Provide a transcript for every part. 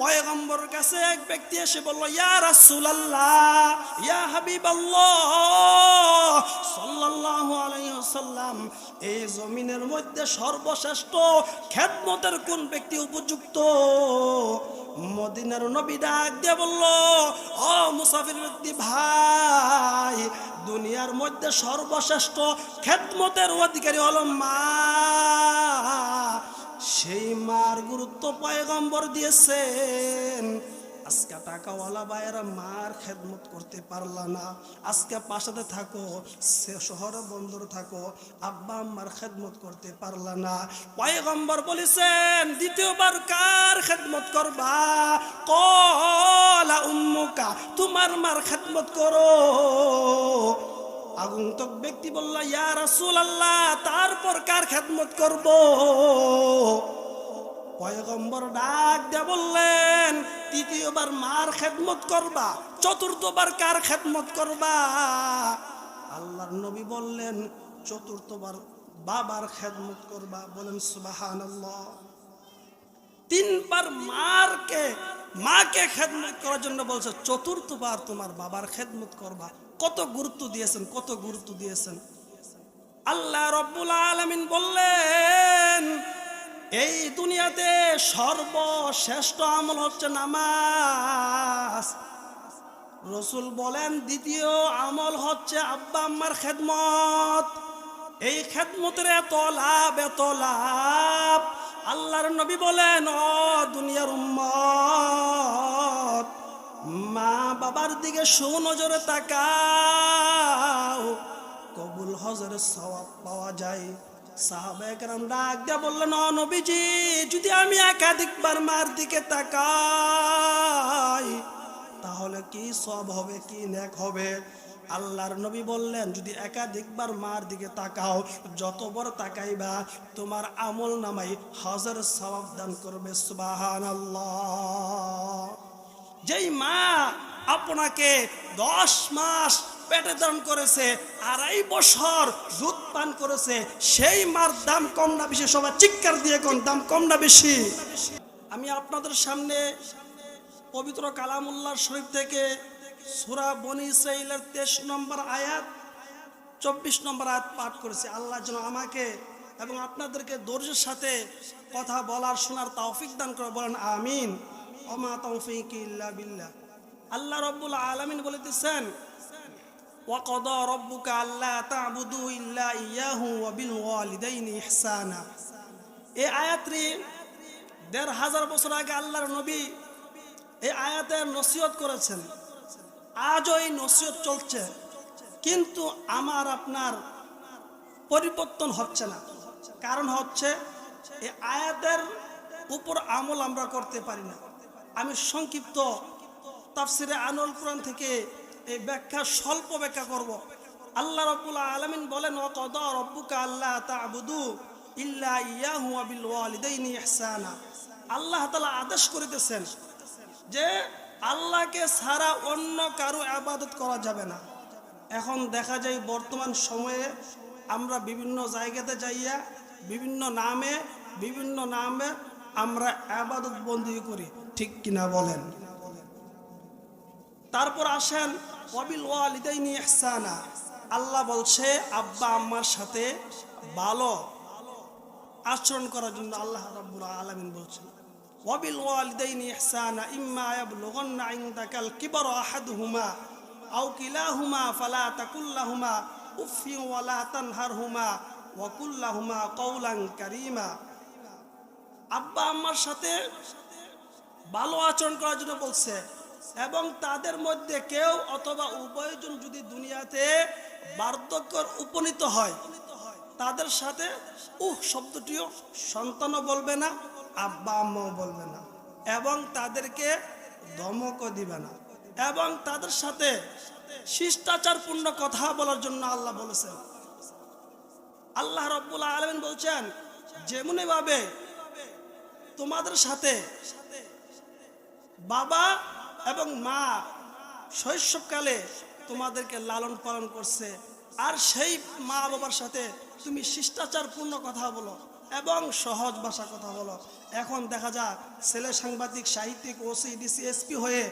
পয়গম্বর কাছে এক ব্যক্তি এসে বলল, ইয়া রাসূলুল্লাহ, ইয়া হাবিবাল্লাহ, সাল্লাল্লাহু আলাইহি ওয়াসাল্লাম, এই জমিনের মধ্যে সর্বশ্রেষ্ঠ খেদমতের কোন ব্যক্তি উপযুক্ত? মদিনার নবী ডাক দিয়ে বলল, ও মুসাফির ব্যক্তি ভাই, দুনিয়ার মধ্যে সর্বশ্রেষ্ঠ খেদমতের অধিকারী হলো মা সেই মার গুরুত্ব পয়গম্বর দিয়েছেন। আজকে টাকাওয়ালা ভাইয়েরা মার খেদমত করতে পারলা না। আজকে পাশাতে থাকো, সে শহরে বন্দর থাকো, আব্বা আম্মার খেদমত করতে পারলা না। পয়গম্বর বলেছেন, দ্বিতীয়বার কার খেদমত করবা? কলা উম্মুকা, তোমার মার খেদমত করো। আগন্তক ব্যক্তি বলল, ইয়া রাসূল আল্লাহ তারপর কার খেদমত করব? পয়গম্বর ডাক দিয়ে বললেন, তৃতীয়বার মার খেদমত করবা, চতুর্থবার কার খেদমত করবা? আল্লাহর নবী বললেন, চতুর্থবার বাবার খেদমত করবা। বলেন, সুবহানাল্লাহ। তিনবার মারকে, মাকে খেদমত করার জন্য বলছে, চতুর্থবার তোমার বাবার খেদমত করবা। কত গুরুত্ব দিয়েছেন, কত গুরুত্ব দিয়েছেন। আল্লাহ রব্বুল আলমিন বললেন, এই দুনিয়াতে সর্বশ্রেষ্ঠ আমল হচ্ছে নামাজ। রসুল বলেন, দ্বিতীয় আমল হচ্ছে আব্বা আম্মার খেদমত। এই খেদমতের এত লাভ এত লাভ। আল্লাহর নবী বলেন, ও দুনিয়ার উম্মত মা বাবার দিকে সুনজরে তাকাও। কবুল হজরের সওয়াব পাওয়া যায়। বললেন নবীজি, যদি আমি একাধিকবার মার দিকে তাকাই, তাহলে কি সব হবে, কি নেক হবে? নবী বললেন, যদি একাধিকবার মার দিকে তাকাও, যত বড় তাকাইবা, তোমার আমল নামাই হাজার সওয়াব দান করবে, সুবহানাল্লাহ। যেই মা আপনাকে দশ মাস পেটে দান করেছে, আড়াই বছর দুধ পান করেছে, সেই মার দাম কম না বেশি, সবাই চিৎকার দিয়ে কোন, দাম কম না বেশি। আমি আপনাদের সামনে পবিত্র কালামুল্লাহ শরীফ থেকে সুরা বনি ইসরাইলের তেইশ নম্বর আয়াত, চব্বিশ নম্বর আয়াত পাঠ করেছি। আল্লাহ যেন আমাকে এবং আপনাদেরকে ধৈর্যের সাথে কথা বলার, শোনার তৌফিক দান করে বলেন আমিন। অমা তৌফিক ইল্লা বিল্লাহ আল্লাহ রব্বুল আলামিন বলিতেছেন وقضى ربك ألا تعبدوا إلا إياه وبالوالدين إحسانا এই আয়াতটি দেড় হাজার বছর আগে আল্লাহর নবী এই আয়াতের নসিহত করেছেন আজও এই নসিহত চলছে কিন্তু আমার আপনার পরিবর্তন হচ্ছে না কারণ হচ্ছে এই আয়াতের উপর আমল আমরা করতে পারি না আমি সংক্ষিপ্ত তাফসিরে আনুল কোরআন থেকে এই ব্যাখ্যা স্বল্প ব্যাখ্যা করব। আল্লাহ রব্বুল আলামিন বলেন ও কদ রব্বুকা আল্লাহ তা'বুদু ইল্লা ইয়াহু ওয়া বিল ওয়ালিদাইনি ইহসানা। আল্লাহ তাআলা আদেশ করিতেছেন যে আল্লাহকে ছাড়া অন্য কারও আবাদত করা যাবে না। এখন দেখা যায় বর্তমান সময়ে আমরা বিভিন্ন জায়গাতে যাইয়া বিভিন্ন নামে বিভিন্ন নামে আমরা আবাদত বন্দি করি, ঠিক কিনা বলেন? তারপর আসেন, ওয়াবিল ওয়ালিদাইনি ইহসানা। আল্লাহ বলছে, আব্বা আম্মার সাথে ভালো আচরণ করার জন্য আল্লাহ রাব্বুল আলামিন বলছেন, ওয়াবিল ওয়ালিদাইনি ইম্মা ইনদাকাল আহাদুহুমা, আও কিলাহুমা ফালা তাকুল্লাহুমা উফিন ওয়ালা তানহারহুমা, ওয়া কুল্লাহুমা কওলান কারীমা। আব্বা আম্মার সাথে ভালো আচরণ করার জন্য বলছে, এবং তাদের মধ্যে কেউ অথবা উভয়জন যদি দুনিয়াতে বার্ধক্যর উপনীত হয়, তাদের সাথে, উহ, শব্দটিও সন্তানও বলবে না, আব্বা আম্মাও বলবে না, এবং তাদেরকে ধমকও দিবে না, এবং তাদের সাথে শিষ্টাচারপূর্ণ কথা বলার জন্য আল্লাহ বলেছেন। আল্লাহ রব্বুল আলমিন বলছেন যেমনি ভাবে তোমাদের সাথে বাবা এবং মা শৈশবকালে তোমাদেরকে লালন পালন করছে। আর সেই মা বাবার সাথে তুমি শিষ্টাচারপূর্ণ কথা বলো এবং সহজ ভাষা কথা বলো। এখন দেখা যাক, ছেলে সাংবাদিক, সাহিত্যিক, ওসি, ডিসি, এসপি হয়ে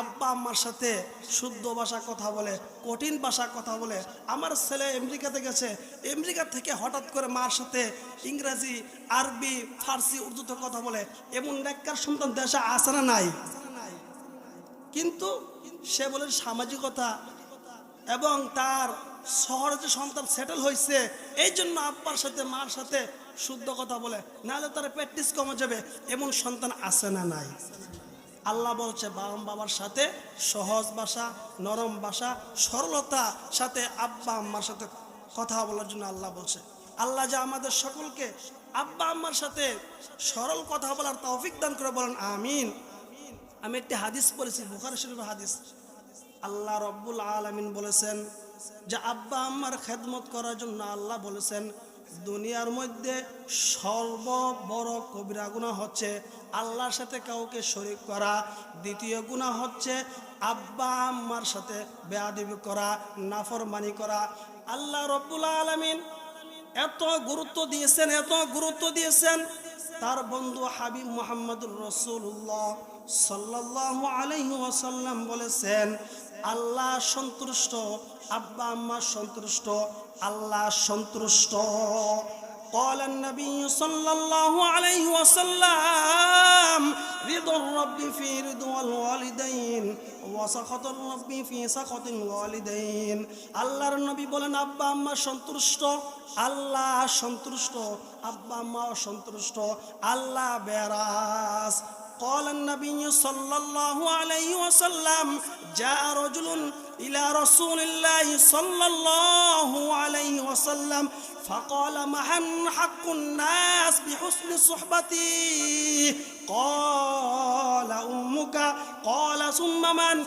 আব্বা আম্মার সাথে শুদ্ধ ভাষা কথা বলে, কঠিন ভাষা কথা বলে। আমার ছেলে আমেরিকাতে গেছে। আমেরিকা থেকে হঠাৎ করে মার সাথে ইংরাজি, আরবি, ফার্সি, উর্দুতে কথা বলে। এমন নেককার সন্তান দেশে আসে না নাই? কিন্তু সে বলে সামাজিকতা এবং তার শহরে যে সন্তান সেটেল হয়েছে, এই জন্য আব্বার সাথে, মার সাথে শুদ্ধ কথা বলে। নাহলে তার প্র্যাকটিস কমে যাবে। এমন সন্তান আছে না নাই? আল্লাহ বলছে বাবা বাবার সাথে সহজ ভাষা, নরম ভাষা, সরলতা সাথে আব্বা আম্মার সাথে কথা বলার জন্য আল্লাহ বলছে। আল্লাহ যে আমাদের সকলকে আব্বা আম্মার সাথে সরল কথা বলার তৌফিক দান করে বলেন, আমিন। আমি একটি হাদিস পড়েছি, বুখারি শরীফের হাদিস। আল্লাহ রব্বুল আলামিন বলেছেন যে, আব্বা আম্মার খেদমত করার জন্য আল্লাহ বলেছেন, দুনিয়ার মধ্যে সর্ব বড় কবিরা গুণা হচ্ছে আল্লাহর সাথে কাউকে শরিক করা। দ্বিতীয় গুণা হচ্ছে আব্বা আম্মার সাথে বেয়াদবি করা, নাফরমানি করা। আল্লাহ রব্বুল আলামিন এত গুরুত্ব দিয়েছেন, এত গুরুত্ব দিয়েছেন। তার বন্ধু হাবিব মোহাম্মদুর রসুল্লাহ সাল্লাহ ওয়াসাল্লাম বলেছেন, আল্লাহ সন্তুষ্ট, আব্বা আম্মা সন্তুষ্ট, আল্লাহ সন্তুষ্ট। قال النبي صلى الله عليه وسلم رضا الرب في رضا الوالدين وسخط الرب في سخط الوالدين আল্লাহর নবী বলেন আব্বা আম্মা সন্তুষ্ট আল্লাহ সন্তুষ্ট আব্বা আম্মা সন্তুষ্ট আল্লাহ বেরাস قال النبي صلى الله عليه وسلم جاء رجل إلى رسول الله صلى الله عليه وسلم فقال محن حق الناس بحسن صحبتي قال أمك قال ثم من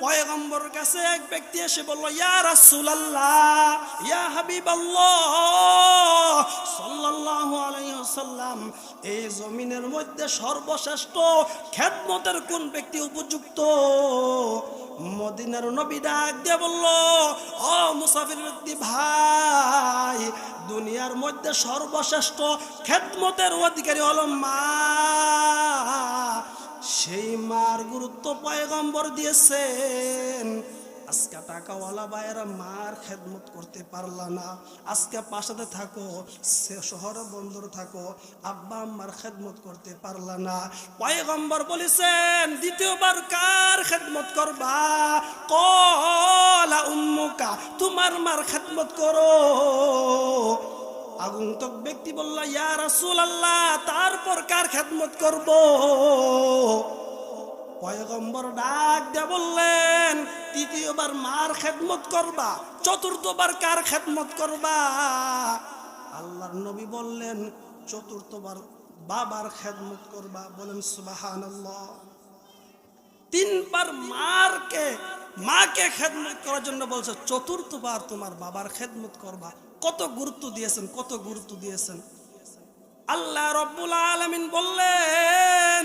পয়গম্বর কাছে এক ব্যক্তি এসে বলল, ইয়া রাসূলুল্লাহ, ইয়া হাবিবাল্লাহ, সাল্লাল্লাহু আলাইহি এই জমিনের মধ্যে সর্বশ্রেষ্ঠ খেদমতের কোন ব্যক্তি উপযুক্ত? মদিনার নবী ডাক দিয়ে বলল, ও মুসাফির ব্যক্তি ভাই, দুনিয়ার মধ্যে সর্বশ্রেষ্ঠ খেদমতের অধিকারী হলো মা। সেই মার গুরুত্ব পয়গম্বর দিয়েছেন। আজকে টাকাওয়ালা ভাইয়েরা মার খেদমত করতে পারলা না। আজকে পাশাতে থাকো, সে শহরে বন্ধুর থাকো, আব্বা আম্মার খেদমত করতে পারলা না। পয়গম্বর বলেছেন, দ্বিতীয়বার কার খেদমত করবা? কলা উম্মুকা, তোমার মার খেদমত করো। আগন্তক ব্যক্তি বলল, ইয়া রাসূল আল্লাহ তারপর কার খেদমত করব? পয়গম্বর ডাক দিয়ে বললেন, তৃতীয়বার মার খেদমত করবা, চতুর্থবার কার খেদমত করবা? আল্লাহর নবী বললেন, চতুর্থবার বাবার খেদমত করবা। বলেন, সুবহানাল্লাহ। তিনবার মারকে, মাকে খেদমত করার জন্য বলছে, চতুর্থবার তোমার বাবার খেদমত করবা। কত গুরুত্ব দিয়েছেন, কত গুরুত্ব দিয়েছেন। আল্লাহ রব্বুল আলমিন বললেন,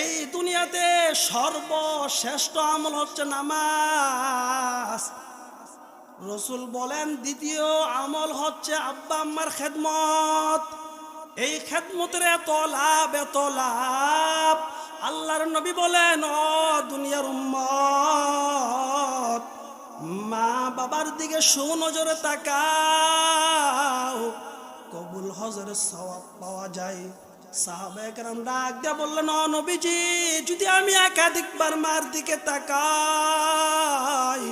এই দুনিয়াতে সর্বশ্রেষ্ঠ আমল হচ্ছে নামাজ। রসুল বলেন, দ্বিতীয় আমল হচ্ছে আব্বা আম্মার খেদমত। এই খেদমতের এত লাভ এত লাভ আল্লাহর নবী বলেন ও দুনিয়ার উম্মত মা বাবার দিকে সুনজরে তাকাও। কবুল হজরের সওয়াব পাওয়া যায়। সাহাবেকরাম ডাক দিয়ে বললেন নবীজি, যদি আমি একাধিকবার মার দিকে তাকাই,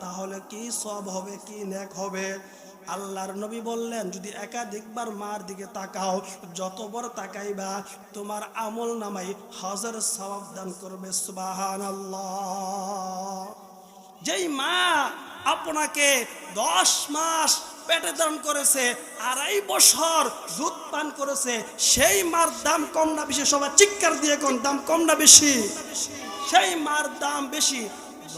তাহলে কি সব হবে, কি নেক হবে? আল্লাহর নবী বললেন, যদি একাধিকবার মার দিকে তাকাও যতবার তাকাইবা, তোমার আমল নামাই হাজার সওয়াব দান করবে সুবাহান যেই মা আপনাকে দশ মাস পেটে দান করেছে, আড়াই বছর দুধ পান করেছে, সেই মার দাম কম না বেশি, সবাই চিৎকার দিয়ে কোন, দাম কম না বেশি। সেই মার দাম বেশি।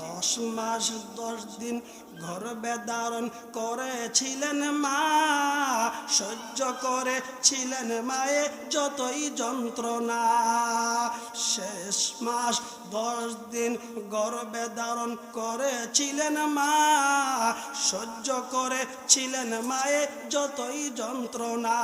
দশ মাস, দশ দিন গর্বে বেদারণ করেছিলেন মা, সহ্য করেছিলেন মায়ে যতই যন্ত্রণা। শেষ মাস দশ দিন গর্বে ধারণ করেছিলেন মা, সহ্য করেছিলেন মায়ে যতই যন্ত্রণা।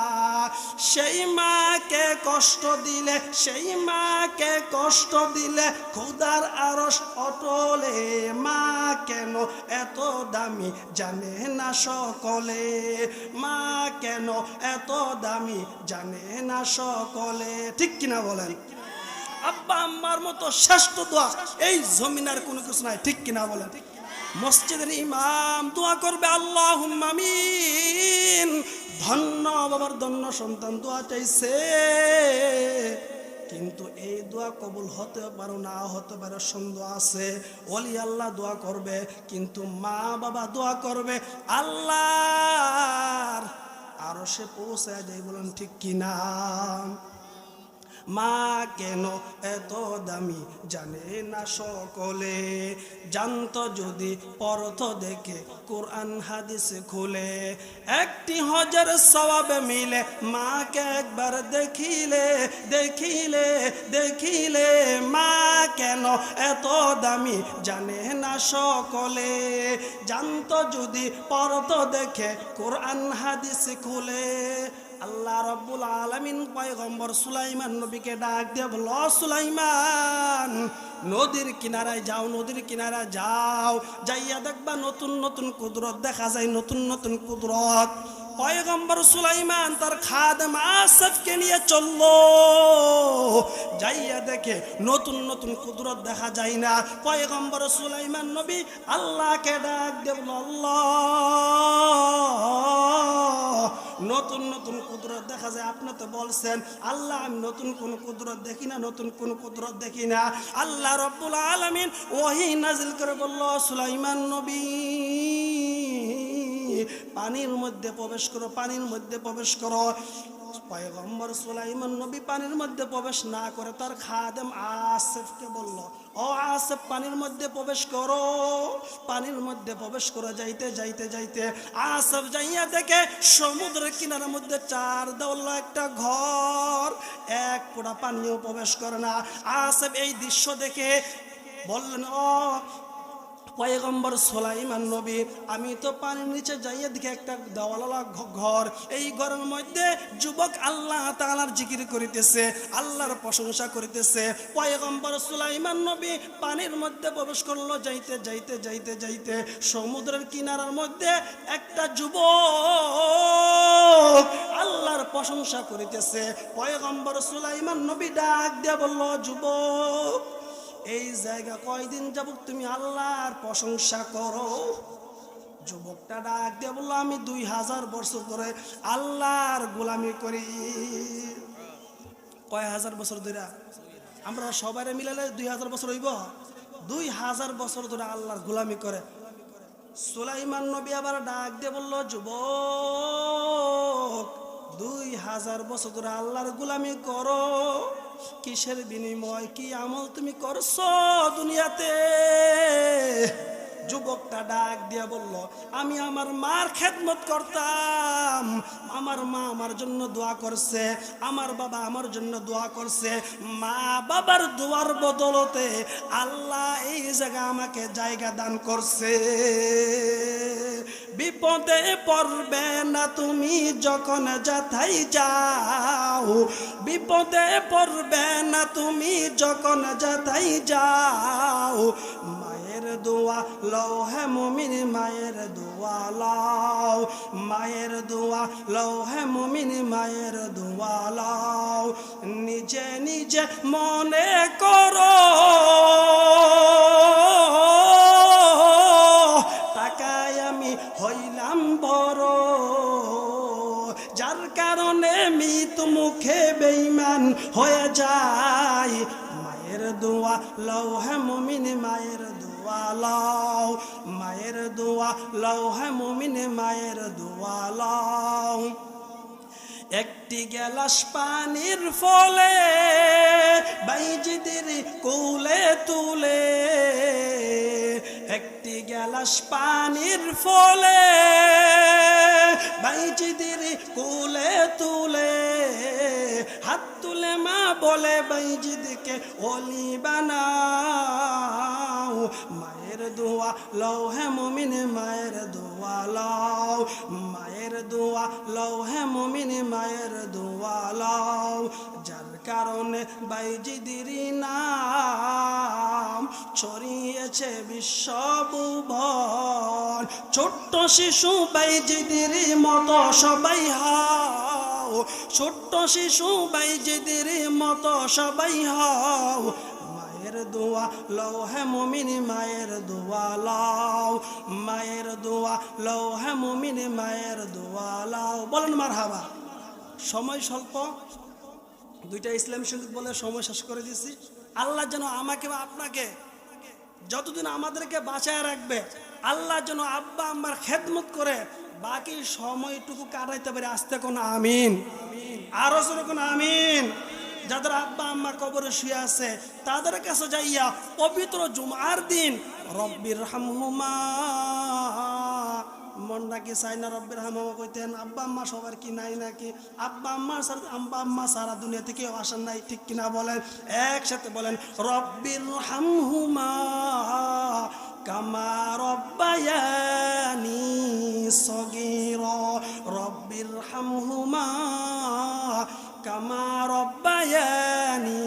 সেই মাকে কষ্ট দিলে, সেই মাকে কষ্ট দিলে খুদার আরস অটলে। মা কেন এত দামি জানে না সকলে। মা কেন এত দামি জানে না সকলে? ঠিক কিনা বলেন? আব্বা, আম্মার মতো শ্রেষ্ঠ দোয়া। এই জমিনার কোনো কিছু নাই, ঠিক কিনা বলেন? মসজিদের ইমাম দোয়া করবে আল্লাহ ধন্য বাবার ধন্য সন্তান দোয়া চাইছে। কিন্তু এই দোয়া কবুল হতে পারো, না হতে পারে, সন্দেহ আছে। অলি আল্লাহ দোয়া করবে, কিন্তু মা বাবা দোয়া করবে আল্লাহ আরও সে পৌঁছায় যায় বলেন ঠিক কিনা? মা কেন এত দামি? জানে না সকলে। জানতো যদি পরথ দেখে কোরআন হাদিস খুলে। একটি হজার সবাবে মিলে মাকে একবার দেখিলে দেখিলে দেখিলে মা কেন এত দামি? জানে না সকলে। জানতো যদি পরত দেখে কোরআন হাদিস খুলে। আল্লাহ রব্বুল আলমিন পয়গম্বর সুলাইমান নবীকে ডাক দিয়ে বল সুলাইমান, নদীর কিনারায় যাও, নদীর কিনারায় যাও। যাইয়া দেখবা নতুন নতুন কুদরত, দেখা যায় নতুন নতুন কুদরত। পয়গম্বর সুলাইমান তার খাদেম আসফকে নিয়ে চলল। যাইয়া দেখে নতুন নতুন কুদরত দেখা যায় না। পয়গম্বর সুলাইমান নবী আল্লাহকে ডাক দেব আল্লাহ নতুন নতুন কুদরত দেখা যায়। আপনি তো বলছেন, আল্লাহ, আমি নতুন কোন কুদরত দেখি না, নতুন কোন কুদরত দেখি না। আল্লাহ রব্বুল আলমিন ওহি নাজিল করে বলল, সুলাইমান নবী। পানির মধ্যে প্রবেশ করো, পানির মধ্যে প্রবেশ করো। পয়গম্বর সুলাইমান নবী পানির মধ্যে প্রবেশ না করে তার খাদেম আসেফকে বলল, ও আসেফ, পানির মধ্যে প্রবেশ করো। পানির মধ্যে প্রবেশ করে যাইতে যাইতে যাইতে আসেফ যাইয়া দেখে সমুদ্রের কিনারের মধ্যে চার দেওয়াল, একটা ঘর, এক পোড়া পানিও প্রবেশ করে না। আসেফ এই দৃশ্য দেখে বললেন, ও পয়গম্বর সোলাইমান নবী, আমি তো পানির নিচে যাইয়া দিকে একটা দেওয়ালা ঘর। এই ঘরের মধ্যে যুবক আল্লাহ তালার জিকির করিতেছে, আল্লাহর প্রশংসা করিতেছে। পয়গম্বর সুলাইমান নবী পানির মধ্যে প্রবেশ করল, যাইতে যাইতে যাইতে যাইতে সমুদ্রের কিনারার মধ্যে একটা যুবক আল্লাহর প্রশংসা করিতেছে। পয়গম্বর সুলাইমান নবী ডাক দিয়া বলল, যুবক এই জায়গা কয়দিন যাব তুমি আল্লাহর প্রশংসা করো? যুবকটা ডাক দিয়ে বলল, আমি দুই হাজার বছর ধরে আল্লাহর গোলামি করি। কয় হাজার বছর ধরে? আমরা সবাই মিলালে দুই হাজার বছর হইব? দুই হাজার বছর ধরে আল্লাহর গোলামি করে। সুলাইমান নবী আবার ডাক দিয়ে বলল, যুবক, দুই হাজার বছর ধরে আল্লাহর গোলামি করো। কিসের বিনিময় কি আমল তুমি করছ দুনিয়াতে? যুবকটা ডাক দিয়া বলল, আমি আমার মার খেদমত করতাম। আমার মা আমার জন্য দোয়া করছে, আমার বাবা আমার জন্য দোয়া করছে। মা বাবার দোয়ার বদলতে আল্লাহ এই জায়গা আমাকে জায়গা দান করছে। বিপদে পড়বে না তুমি যখন যাথাই যাও। বিপদে পড়বে না তুমি যখন যাথাই যাও। দোয়া, লও হে মুমিন মায়ের দোয়া, লাও। মায়ের দোয়া, লও হে মুমিন মায়ের দোয়া, লাও। নিজে নিজে মনে করো। টাকায় আমি হইলাম বড়। যার কারণে মৃত মুখে বেইমান হয়ে যায় মায়ের দোয়া, লও হে মুমিন মায়ের লও, মায়ের দোয়া লও হ্যাঁ মুমিন মায়ের দোয়া লাও। একটি গেলাস পানির ফলে বাইজিদের কোলে তুলে একটি গ্যালাস পানির ফলে, বাইজিদের কোলে তুলে, হাত তুলে মা বলে, বাইজিদকে অলি বানাও, মায়ের দোয়া লও হে মমিন, মায়ের দোয়া লও, মায়ের দোয়া লও হে মমিন, মায়ের দোয়া লও। যার কারণে বাইজিদির নাম ছড়িয়েছে বিশ্বভুবন ছোট্ট শিশু বাইজিদির মতো সবাই হাও। ছোট্ট শিশু বাইজিদির মতো সবাই হাও। মায়ের দোয়া লও হে মমিন, মায়ের দোয়া লাও। মায়ের দোয়া লও হে মমিন, মায়ের দোয়া লাও। বলেন মার হাবা সময় স্বল্প। দুইটা ইসলাম সংগীত বলে সময় শেষ করে দিয়েছি। আল্লাহ যেন আমাকে বা আপনাকে যতদিন আমাদেরকে বাঁচায় রাখবে, আল্লাহ যেন আব্বা আম্মার খেদমত করে বাকি সময়টুকু কাটাইতে পারে। আসতে কোনো আমিন। আরও জোরে কোনো আমিন। যাদের আব্বা আম্মা কবরে শুয়ে আছে, তাদের কাছে যাইয়া পবিত্র জুমার দিন, রব্বির হামহুমা মনটা কি চাই না রব্বির হামহুমা কইতেন, আব্বা, আম্মা সবার কি নাই নাকি? আব্বা, আম্মা সারা আব্বা আম্মা সারা দুনিয়া থেকে আসার নাই, ঠিক কিনা বলেন? একসাথে বলেন, রব্বির হামহুমা কামা রব্বায়ানি সগীর। রব্বির হামহুমা কামা রব্বায়ানি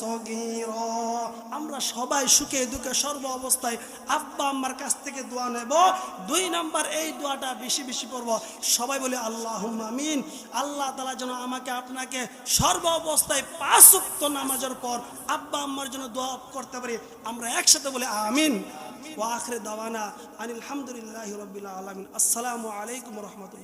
সগীর। আমরা সবাই সুখে দুঃখে সর্ব অবস্থায় আব্বা আম্মার কাছ থেকে দোয়া নেব। দুই নাম্বার এই দোয়াটা বেশি বেশি করব। সবাই বলে আল্লাহ আমিন। আল্লাহ তালা যেন আমাকে, আপনাকে সর্ব অবস্থায় পাঁচ নামাজের পর আব্বা আম্মার জন্য দোয়া করতে পারি। আমরা একসাথে বলে আমিন। ওয়াখরে দাওয়ানা আনিল হামদুলিল্লাহ রবিল আলমিন। আসসালামু আলাইকুম রহমতুল্লাহ।